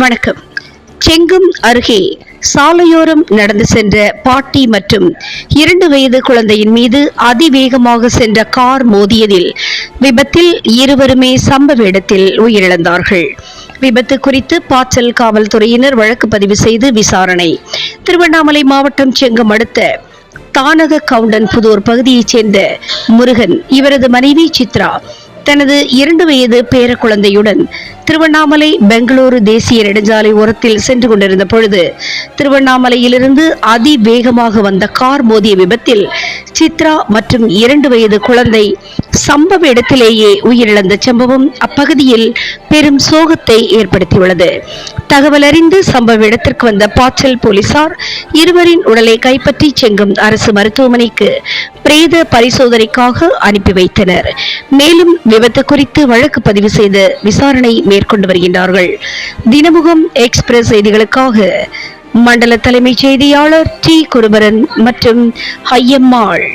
வணக்கம். செங்கும் அருகே சாலையோரம் நடந்து சென்ற பாட்டி மற்றும் இரண்டு வயது குழந்தையின் மீது அதிவேகமாக சென்ற கார் மோதியதில் விபத்தில் இருவருமே சம்பவ இடத்தில் உயிரிழந்தார்கள். விபத்து குறித்து பாச்சல் காவல்துறையினர் வழக்கு பதிவு செய்து விசாரணை. திருவண்ணாமலை மாவட்டம் செங்கம் அடுத்த தானக கவுண்டன் புதூர் பகுதியைச் சேர்ந்த முருகன் இவரது மனைவி சித்ரா தனது இரண்டு வயது பேர குழந்தையுடன் திருவண்ணாமலை பெங்களூரு தேசிய நெடுஞ்சாலை ஓரத்தில் சென்று கொண்டிருந்த பொழுது திருவண்ணாமலையிலிருந்து அதிவேகமாக வந்த கார் மோதிய விபத்தில் சித்ரா மற்றும் இரண்டு வயது குழந்தை சம்பவ இடத்திலேயே உயிரிழந்த சம்பவம் அப்பகுதியில் பெரும் சோகத்தை ஏற்படுத்தியுள்ளது. தகவல் அறிந்து சம்பவ இடத்திற்கு வந்த பாச்சல் போலீசார் இருவரின் உடலை கைப்பற்றி செங்கும் அரசு மருத்துவமனைக்கு பிரேத பரிசோதனைக்காக அனுப்பி வைத்தனர். மேலும் விபத்து குறித்து வழக்கு பதிவு செய்து விசாரணை மேற்கொண்டு வருகின்றார்கள். தினமுகம் எக்ஸ்பிரஸ் செய்திகளுக்காக மண்டல தலைமைச் செய்தியாளர் டி குருபரன் மற்றும் ஐயம்மாள்.